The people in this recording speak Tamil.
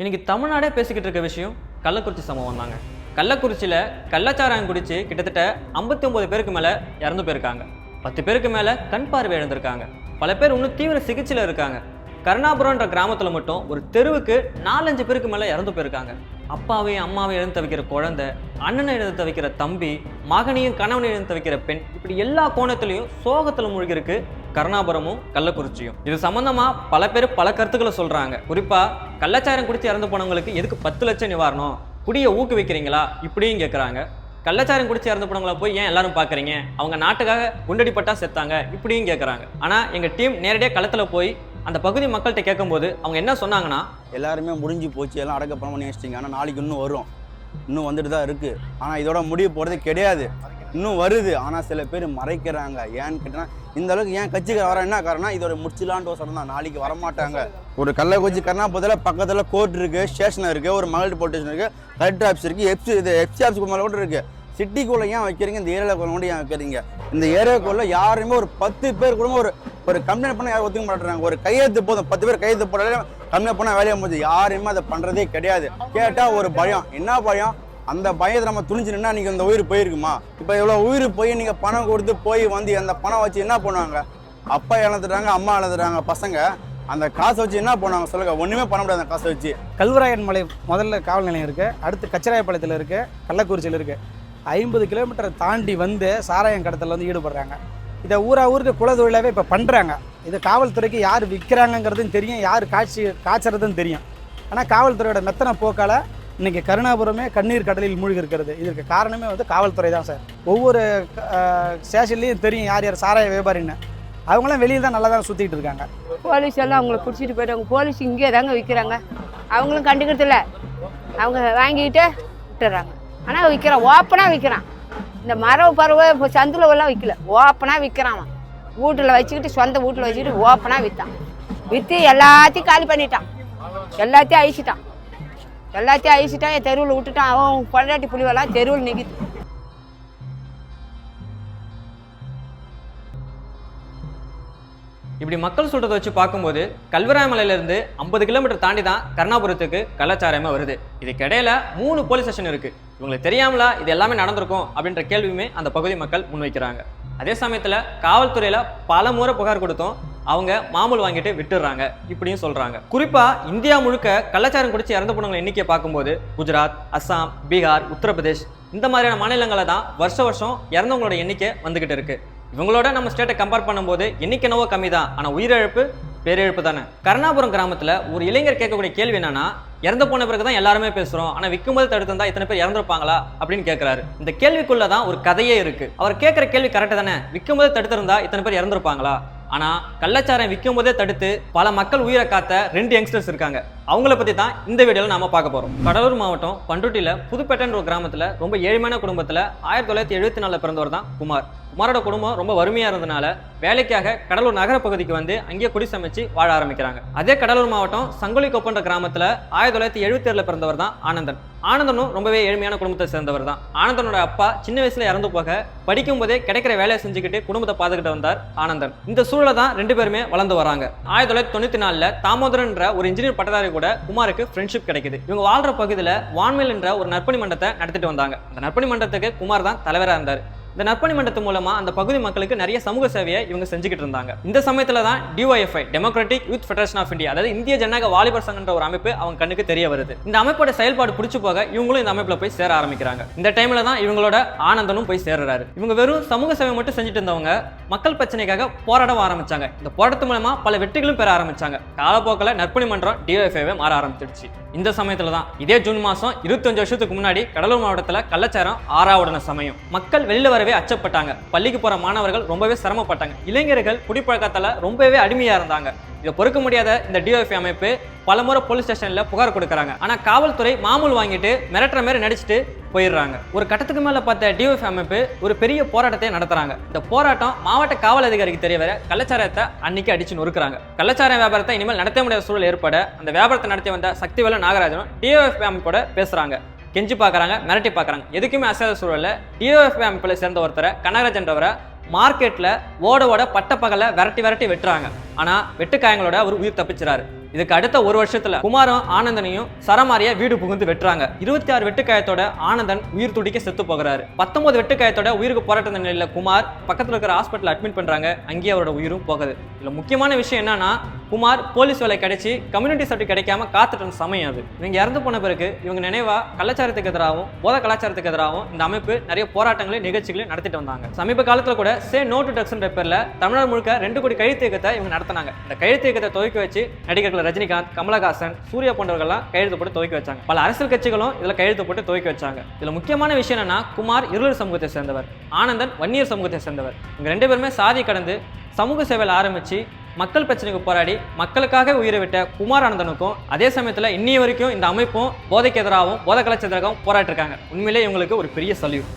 இன்னைக்கு தமிழ்நாடே பேசிக்கிட்டு இருக்க விஷயம் கள்ளக்குறிச்சி சம்பவம் தாங்க. கள்ளக்குறிச்சியில் கள்ளச்சாராயம் குடித்து கிட்டத்தட்ட ஐம்பத்தி ஒம்பது பேருக்கு மேலே இறந்து போயிருக்காங்க. பத்து பேருக்கு மேலே கண் பார்வை இழந்திருக்காங்க. பல பேர் இன்னும் தீவிர சிகிச்சையில் இருக்காங்க. கருணாபுரம்ன்ற கிராமத்தில் மட்டும் ஒரு தெருவுக்கு நாலஞ்சு பேருக்கு மேலே இறந்து போயிருக்காங்க. அப்பாவையும் அம்மாவையும் இழந்து தவிக்கிற குழந்தை அண்ணனை இழந்து தவிக்கிற தம்பி மகனையும் கணவனை இழந்து தவிக்கிற பெண் இப்படி எல்லா கோணத்துலையும் சோகத்தில் மூழ்கிருக்கு கருணாபுரமும் கள்ளக்குறிச்சியும். இது சம்பந்தமா பல பேர் பல கருத்துக்களை சொல்றாங்க. குறிப்பா கள்ளச்சாரம் குடித்து இறந்து போனவங்களுக்கு எதுக்கு பத்து லட்சம் நிவாரணம்? குடியை ஊக்குவிக்கிறீங்களா? இப்படியும் கேட்குறாங்க கள்ளச்சாரம் குடிச்சு இறந்து போனவங்கள போய் ஏன் எல்லாரும் பார்க்குறீங்க அவங்க நாட்டுக்காக குண்டடிப்பட்டா செத்தாங்க? இப்படியும் கேட்குறாங்க ஆனால் எங்கள் டீம் நேரடியாக களத்தில் போய் அந்த பகுதி மக்கள்கிட்ட கேட்கும்போது அவங்க என்ன சொன்னாங்கன்னா எல்லாருமே முடிஞ்சு போச்சு எல்லாம் அடக்கப்பணம் பண்ணி வச்சிட்டிங்க. ஆனால் நாளைக்கு இன்னும் வரும். இன்னும் வந்துட்டு தான் இருக்குது ஆனால் இதோட முடிவு போகிறது கிடையாது. இன்னும் வருது. ஆனால் சில பேர் மறைக்கிறாங்க. ஏன்னு கேட்டால் இந்த அளவுக்கு ஏன் கட்சிக்கு வர என்ன காரணம் இதோட முடிச்சிலான்ட்டு ஒரு தான். நாளைக்கு வரமாட்டாங்க. ஒரு கள்ளக்குறிச்சி கர்ணாபுரத்தில் பக்கத்தில் கோர்ட் இருக்குது ஸ்டேஷன் இருக்குது ஒரு மகளிர் போலீஸ் ஸ்டேஷன் இருக்குது கலெக்டர் ஆஃபீஸ் இருக்குது எஃப்சி இது எஃப்சி ஆஃபீஸ்க்கு மேலே கூட இருக்குது சிட்டிக்குள்ளே ஏன் வைக்கிறீங்க? இந்த ஏரியாவில் கூட ஏன் வைக்கிறீங்க? இந்த ஏரியாக்குள்ளே யாருமே ஒரு பத்து பேர் கூட ஒரு ஒரு கம்ப்ளைண்ட் பண்ண யாரும் ஒத்துக்க மாட்டேறாங்க ஒரு கையெழுத்து போதும். பத்து பேர் கையெழுத்து போடாலே கம்ப்ளைண்ட் பண்ணால் வேலையை போகுது யாருமே அதை பண்ணுறதே கிடையாது. கேட்டால் ஒரு பயம். என்ன பயம்? அந்த பயத்தை நம்ம துணிஞ்சு நின்னா நீங்கள் அந்த உயிர் போயிருக்குமா? இப்போ இவ்வளோ உயிர் போய் நீங்கள் பணம் கொடுத்து போய் வந்து அந்த பணம் வச்சு என்ன பண்ணுவாங்க? அப்பா இழந்துட்டாங்க அம்மா இழந்துட்டாங்க பசங்க அந்த காசை வச்சு என்ன பண்ணுவாங்க சொல்லுங்க? ஒன்றுமே பண்ண முடியாது அந்த காசை வச்சு. கல்வராயன் மலை முதல்ல காவல் நிலையம் இருக்குது அடுத்து கச்சராயப்பாளையத்தில் இருக்குது கள்ளக்குறிச்சியில் இருக்குது ஐம்பது கிலோமீட்டரை தாண்டி வந்து சாராயம் கடத்தல வந்து ஈடுபடுறாங்க. இதை ஊரா ஊருக்கு குலதொழிலாகவே இப்போ பண்ணுறாங்க இது காவல்துறைக்கு யார் விற்கிறாங்கங்கிறதும் தெரியும் யார் காட்சி காய்ச்சறதும் தெரியும். ஆனால் காவல்துறையோட மெத்தனை போக்கால் இன்றைக்கி கருணாபுரமே கண்ணீர் கடலில் மூழ்கி இருக்கிறது இதற்கு காரணமே வந்து காவல்துறை தான் சார். ஒவ்வொரு ஸ்டேஷன்லேயும் தெரியும் யார் யார் சாராய வியாபாரின்னு. அவங்களாம் வெளியில் தான் நல்லா தான் சுற்றிட்டு இருக்காங்க. போலீஸ் எல்லாம் அவங்கள பிடிச்சிட்டு போயிட்டாங்க போலீஸ் இங்கே தாங்க விற்கிறாங்க அவங்களும் கண்டுக்கிறதில்ல அவங்க வாங்கிக்கிட்டு விட்டுறாங்க. ஆனால் விற்கிறான் ஓப்பனாக விற்கிறான் இந்த மரவு பறவை இப்போ சந்தில் எல்லாம் விற்கல ஓப்பனாக விற்கிறான் வீட்டில் வச்சுக்கிட்டு சொந்த வீட்டில் வச்சுக்கிட்டு ஓப்பனாக விற்றான் விற்று எல்லாத்தையும் காலி பண்ணிட்டான். எல்லாத்தையும் அழிச்சிட்டான். எல்லாத்தையும் அழிச்சிட்டான் என் தெருவில் விட்டுட்டான் அவன் பொண்டாட்டி புலிவெல்லாம் தெருவில் நிற்கிது இப்படி மக்கள் சொல்றதை வச்சு பார்க்கும்போது கல்வராயமலையிலிருந்து ஐம்பது கிலோமீட்டர் தாண்டி தான் கருணாபுரத்துக்கு கலாச்சாரமே வருது. இதுக்கு இடையில மூணு போலீஸ் ஸ்டேஷன் இருக்கு. இவங்களுக்கு தெரியாமலா இது எல்லாமே நடந்திருக்கும் அப்படின்ற கேள்வியுமே அந்த பகுதி மக்கள் முன்வைக்கிறாங்க. அதே சமயத்துல காவல்துறையில பல முறை புகார் கொடுத்தோம் அவங்க மாமூல் வாங்கிட்டு விட்டுடுறாங்க இப்படியும் சொல்றாங்க. குறிப்பா இந்தியா முழுக்க கள்ளச்சாரம் குடிச்சு இறந்து போனவங்க எண்ணிக்கையை பார்க்கும்போது குஜராத் அஸ்ஸாம் பீகார் உத்தரப்பிரதேஷ் இந்த மாதிரியான மாநிலங்களில் தான் வருஷ வருஷம் இறந்தவங்களோட எண்ணிக்கை வந்துகிட்டு இருக்கு. இவங்களோட நம்ம ஸ்டேட்டை கம்பேர் பண்ணும்போது எண்ணிக்கை கம்மி தான் ஆனால் உயிரிழப்பு பேரிழப்பு தானே. கருணாபுரம் கிராமத்தில் ஒரு இளைஞர் கேட்கக்கூடிய கேள்வி என்னன்னா இறந்து போன பிறகு தான் எல்லாருமே பேசுகிறோம் ஆனால் விற்கும்போது தடுத்திருந்தா இத்தனை பேர் இறந்துருப்பாங்களா? அப்படின்னு கேட்குறாரு இந்த கேள்விக்குள்ள தான் ஒரு கதையே இருக்குது அவர் கேட்குற கேள்வி கரெக்டு தானே. விற்கும்போது தடுத்திருந்தா இத்தனை பேர் இறந்துருப்பாங்களா? ஆனால் கள்ளச்சாரம் விற்கும் போதே தடுத்து பல மக்கள் உயிரை காத்த ரெண்டு யங்ஸ்டர்ஸ் இருக்காங்க. அவங்கள பற்றி தான் இந்த வீடியோவில் நாம பார்க்க போகிறோம் கடலூர் மாவட்டம் பண்ருட்டியில் புதுப்பேட்டைன்ற ஒரு கிராமத்தில் ரொம்ப ஏழ்மையான குடும்பத்தில் ஆயிரத்தி தொள்ளாயிரத்தி எழுபத்தி நாலில் பிறந்தவர் தான் குமார். குமாரோட குடும்பம் ரொம்ப வறுமையாக இருந்தனால வேலைக்காக கடலூர் நகர பகுதிக்கு வந்து அங்கேயே குடி சமைச்சு வாழ ஆரம்பிக்கிறாங்க. அதே கடலூர் மாவட்டம் சங்கொலி கொப்பன்ற கிராமத்தில் ஆயிரத்தி தொள்ளாயிரத்தி எழுபத்தேழில் பிறந்தவர் தான் ஆனந்தன். ஆனந்தனும் ரொம்பவே ஏழ்மையான குடும்பத்தை சேர்ந்தவர் தான். ஆனந்தனோட அப்பா சின்ன வயசுல இறந்து போக படிக்கும் போதே கிடைக்கிற வேலையை செஞ்சுக்கிட்டு குடும்பத்தை பார்த்துக்கிட்டு வந்தார் ஆனந்தன். இந்த சூழலை தான் ரெண்டு பேருமே வளர்ந்து வராங்க. ஆயிரத்தி தொள்ளாயிரத்தி தொண்ணூத்தி நாலுல தாமோதரன்ற ஒரு இன்ஜினியர் பட்டதாரி கூட குமாருக்கு ஃப்ரெண்ட்ஷிப் கிடைக்குது. இவங்க வாழ்ற பகுதியில் வான்மேல் என்ற ஒரு நற்பணி மன்றத்தை நடத்திட்டு வந்தாங்க. அந்த நற்பணி மன்றத்துக்கு குமார் தான் தலைவராக இருந்தார். இந்த நற்பணி மன்றத்து மூலமா அந்த பகுதி மக்களுக்கு நிறைய சமூக சேவையை இவங்க செஞ்சுக்கிட்டு இருந்தாங்க. இந்த சமயத்துல தான் DYFI democratic youth federation of India அதாவது இந்திய ஜனநாயக வாலிபர் சங்கன்ற ஒரு அமைப்பு அவங்க கண்ணுக்கு தெரிய வருது. இந்த அமைப்போட செயல்பாடு பிடிச்சு போக இவங்களும் இந்த அமைப்புல போய் சேர ஆரம்பிக்கிறாங்க. இந்த டைம்ல தான் இவங்களோட ஆனந்தனும் போய் சேர்றாரு. இவங்க வெறும் சமூக சேவை மட்டும் செஞ்சுட்டு இருந்தவங்க மக்கள் பிரச்சனைக்காக போராட ஆரம்பிச்சாங்க. இந்த போராட்டத்து மூலமா பல வெற்றிகளும் பெற ஆரம்பிச்சாங்க. காலப்போக்கில் நற்பணி மன்றம் டிஒஎஃப்ஐவே மாற ஆரம்பிச்சிடுச்சு. இந்த சமயத்துல தான் இதே ஜூன் மாசம் இருபத்தஞ்சு வருஷத்துக்கு முன்னாடி கடலூர் மாவட்டத்துல கள்ளச்சாரம் ஆறாவுடன சமயம். மக்கள் வெளியில வரவே அச்சப்பட்டாங்க. பள்ளிக்கு போற மாணவர்கள் ரொம்பவே சிரமப்பட்டாங்க. இளைஞர்கள் குடிப்பழக்கத்தில் ரொம்பவே அடிமையா இருந்தாங்க. இதை பொறுக்க முடியாத இந்த டிஓஎஃப் அமைப்பு பலமுறை போலீஸ் ஸ்டேஷன்ல புகார் கொடுக்குறாங்க. ஆனா காவல்துறை மாமூல் வாங்கிட்டு மிரட்டுற மாதிரி நடிச்சுட்டு போயிடுறாங்க. ஒரு கட்டத்துக்கு மேல பார்த்த டிஓஎஃப் அமைப்பு ஒரு பெரிய போராட்டத்தை நடத்துறாங்க. இந்த போராட்டம் மாவட்ட காவல் அதிகாரிக்கு தெரிய வர கள்ளச்சாரத்தை அன்னைக்கு அடிச்சு நொறுக்குறாங்க. கள்ளச்சார வியாபாரத்தை இனிமேல் நடத்த முடியாத சூழல் ஏற்பட அந்த வியாபாரத்தை நடத்தி வந்த சக்திவேல நாகராஜனும் டிஓஎஃப் அமைப்போட பேசுறாங்க. கெஞ்சி பார்க்கறாங்க மிரட்டி பார்க்குறாங்க. எதுக்குமே அசாத சூழலில் டிஓஎஃப் அமைப்பில் சேர்ந்த ஒருத்தரை கனகராஜன்றவரை மார்க்கெட்டில் ஓட ஓட பட்டப்பகலை விரட்டி விரட்டி வெட்டுறாங்க. ஆனால் வெட்டுக்காயங்களோட அவர் உயிர் தப்பிச்சிறாரு. இதுக்கு அடுத்த ஒரு வருஷத்துல குமாரும் ஆனந்தனையும் சரமாரியா வீடு புகுந்து வெட்டுறாங்க. இருபத்தி ஆறு வெட்டுக்காயத்தோட ஆனந்தன் உயிர் துடிக்க செத்து போகிறாரு. பத்தொன்பது வெட்டுக்காயத்தோட உயிருக்கு போராட்ட நிலையில குமார் பக்கத்துல இருக்கிற ஹாஸ்பிட்டல் அட்மிட் பண்றாங்க. அங்கேயே அவரோட உயிரும் போகுது. இதுல முக்கியமான விஷயம் என்னன்னா குமார் போலீஸ் வேலை கிடைச்சி கம்யூனிட்டி சர்டிஃபிகேட் கிடைக்காம காத்துட்டு சமயம் அது. இவங்க இறந்து போன பிறகு இவங்க நினைவா கலாச்சாரத்துக்கு எதிராகவும் போத கலாச்சாரத்துக்கு எதிராகவும் இந்த அமைப்பு நிறைய போராட்டங்களையும் நிகழ்ச்சிகளையும் நடத்திட்டு வந்தாங்க. சமீப காலத்தில் கூட சே நோ டு ட்ரக்ஸ்ன்ற பேரில் தமிழ்நாடு முழுக்க ரெண்டு கோடி கழுத்து இயக்கத்தை இவங்க நடத்தினாங்க. இந்த கழுத்து இயக்கத்தை துவக்கி வச்சு நடிகர்கள் ரஜினிகாந்த் கமலஹாசன் சூர்யா போன்றவர்கள்லாம் கையெழுத்து போட்டு துவக்கி வச்சாங்க. பல அரசியல் கட்சிகளும் இதில் கையெழுத்து போட்டு துவக்கி வச்சாங்க. இதில் முக்கியமான விஷயம் என்னன்னா குமார் இருளர் சமூகத்தை சேர்ந்தவர் ஆனந்தன் வன்னியர் சமூகத்தை சேர்ந்தவர். இவங்க ரெண்டு பேருமே சாதி கடந்து சமூக சேவையில் ஆரம்பித்து மக்கள் பிரச்சனைக்கு போராடி மக்களுக்காக உயிரை விட்ட குமார் ஆனந்தனுக்கும் அதே சமயத்தில் இன்னி வரைக்கும் இந்த அமைப்பும் போதைக்கு எதிராகவும் போதை கலாச்சாரத்துக்காகவும் போராட்டிருக்காங்க உண்மையிலே இவங்களுக்கு ஒரு பெரிய சல்யூட்.